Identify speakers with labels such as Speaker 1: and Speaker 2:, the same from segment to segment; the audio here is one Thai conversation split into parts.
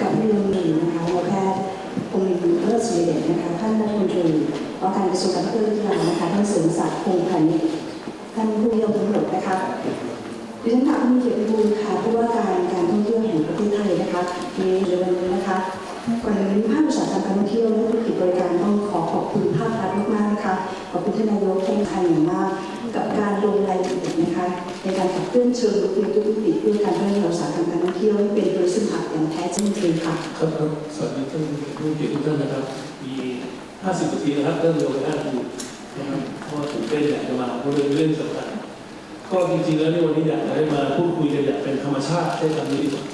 Speaker 1: กับพี่ลุงมีนะคะหมอแพทย์ภูมิเลิศสุริเดชนะคะท่านรัฐมนตรีว่าการกระทรวงการพัฒนากีฬนะคะท่านเสริมรภูดิ์พงษ์พันธ์ท่านผู้เยี่ยมทั้งหมดนะคะดิฉันค่ะคุณเกียรติบูลค่ะผู้ว่าการการท่องเที่ยวแห่งประเทศไทยนะคะมีเดือนนะคะก่อนนี้ภาคอุตสาหกรรมการท่องเที่ยวและธุรกิจบริการต้องขอขอบคุณภาครัฐมากๆนะคะขอบคุณท่านนายกแข่งขันอย่างมาก กับการลงรายละเอียดนะคะในการขับเคลื่อนเชิงรุกในทุกมิติ ซึ่งแท้จริงเลยค่ะ
Speaker 2: ครับครับสวัสดีท่านผู้เกียรติทุกท่านนะครับ มี 50นาทีนะครับเริ่มเร็วไป5นาทีนะครับเพราะตื่นเต้นอยากจะมาเพราะเรื่องเรื่องสำคัญก็จริงๆแล้วในวันนี้อยากจะให้มาพูดคุยกันอย่างเป็นธรรมชาติใช้คำนี้ดีกว่า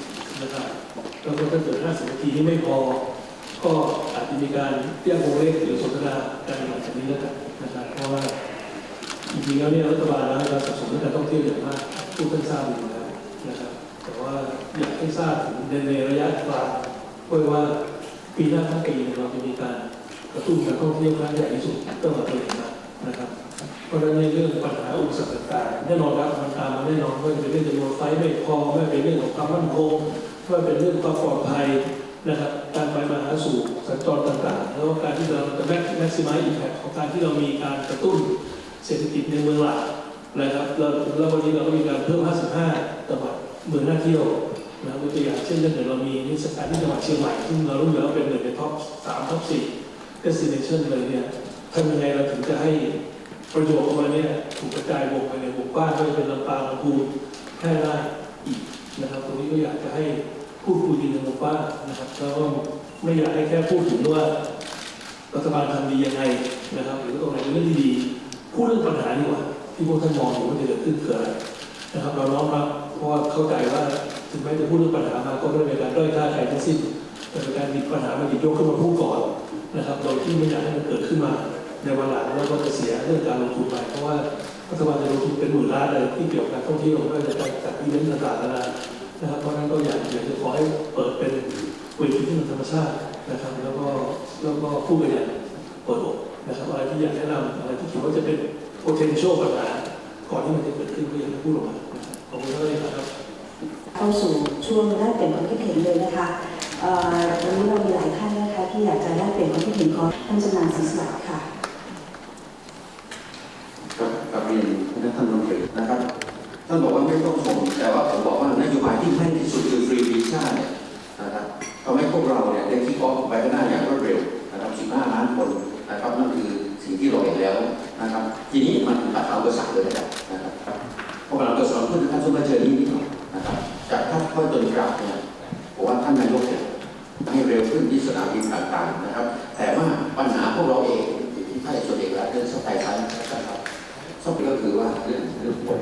Speaker 2: นะครับแล้วก็ถ้าเกิด 50นาทีนี้ไม่พอ ก็อาจจะมีการเรียกวงเล็กหรือสนทนากันหลังจากนี้แล้วกันนะครับเพราะว่าจริงๆแล้วเนี่ยรัฐบาลนะเราสนับสนุนการท่องเที่ยวอย่างมากทุกท่านทราบอยู่แล้วนะครับ ว่าอยากให้ทราบถึงในในระยะกลางด้วยว่าปีหน้าทั้งปีเนี่ยเราจะมีการกระตุ้นการท่องเที่ยวครั้งใหญ่ที่สุดตั้งแต่ปีมานะครับ เพราะฉะนั้นในเรื่องปัญหาอุปสรรคต่างๆแน่นอนครับมันตามมาแน่นอนว่าจะเป็นเรื่องจำนวนไฟไม่พอไม่เป็นเรื่องของความมั่นคงไม่เป็นเรื่องความปลอดภัยนะครับการไปมาหาสู่สัญจรต่างๆ แล้วก็การที่เราจะแม็กแม็กซิมัยอิมแพคของการที่เรามีการกระตุ้นเศรษฐกิจในเมืองหลักนะครับแล้ววันนี้เราก็มีการเพิ่ม 55จังหวัด มืองน่าเที่ยวนะครับยกตัวอย่างเช่นถ้าเกิดเรามีนิทรรศการที่จังหวัดเชียงใหม่ซึ่งเรารู้อยู่แล้วว่าเป็นหนึ่งในท็อปสามท็อปสี่ destination เลยเนี่ยทำยังไงเราถึงจะให้ประโยชน์ของมันเนี่ยถูกกระจายวงไปในวงกว้างไม่ว่าจะเป็นลำปางลำพูนแพร่ได้อีกนะครับ ตรงนี้ก็อยากจะให้พูดคุยกันในวงกว้างนะครับแล้วก็ไม่อยากให้แค่พูดถึงว่ารัฐบาลทำดียังไงนะครับหรือตรงไหนเป็นเรื่องดีพูดเรื่องปัญหาดีกว่าที่พวกท่านมองอยู่ว่าจะเกิดขึ้นคืออะไร นะครับเราน้อมรับเพราะว่าเข้าใจว่าถึงแม้จะพูดเรื่องปัญหามาก็ไม่เป็นการด้อยค่าใครทั้งสิ้นแต่เป็นการหยิบปัญหามาหยิบยกขึ้นมาพูดก่อนนะครับโดยที่ไม่อยากให้มันเกิดขึ้นมาในวันหลังแล้วก็จะเสียเรื่องการลงทุนไปเพราะว่ารัฐบาลจะลงทุนเป็นหมื่นล้านเลยที่เกี่ยวกับการท่องเที่ยวไม่ว่าจะการจัดอีเวนต์ต่างๆนะครับเพราะนั้นก็อยากอยากจะขอให้เปิดเป็นเวทีที่มันธรรมชาตินะครับ แล้วก็แล้วก็พูดกันอย่างเปิดอกนะครับอะไรที่อยากแนะนำอะไรที่คิดว่าจะเป็น potential ปัญหา ก่อนที่มันจะเกิดขึ้นก็อยากจะพูดออกมานะครับขอบคุณท่านเลยครับ
Speaker 1: เข้าสู่ช่วงแรกเปลี่ยนความคิดเห็นเลยนะคะเอ่อวันนี้เรามีหลายท่านนะคะที่อยากจะแลกเปลี่ยนความคิดเห็นของท่านจำนานศรีสวัสดิ์ค่ะ
Speaker 3: กับกับเรียนท่านรัฐมนตรีนะครับท่านบอกว่าไม่ต้องชมแต่ว่าผมบอกว่านโยบายที่แม่นที่สุดคือฟรีวีซ่าเนี่ยนะครับทำให้พวกเราเนี่ยได้คิดออฟไปข้างหน้าอย่างรวดเร็วนะครับ 15 ล้านคนนะครับนั่นคือสิ่งที่เราเห็นแล้วนะครับ ทีนี้มันตัดเอากระสับเลยนะครับนะครับ รับเนี่ยผมว่าท่านนายกเนี่ยให้เร็วขึ้นที่สนามบินต่างๆนะครับ แต่ว่าปัญหาพวกเราเองที่ท่านส่วนเอกและเรื่องสไตล์ซายนะครับสำคัญก็คือว่าเรื่องเรื่องคน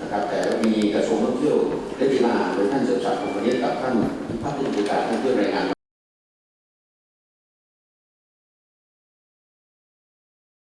Speaker 3: นะครับ แต่มีกระทรวงท่องเที่ยวและกีฬาโดยท่านเสริมศักดิ์งประเทศกับท่านพัฒนาการท่านเพื่อรายงาน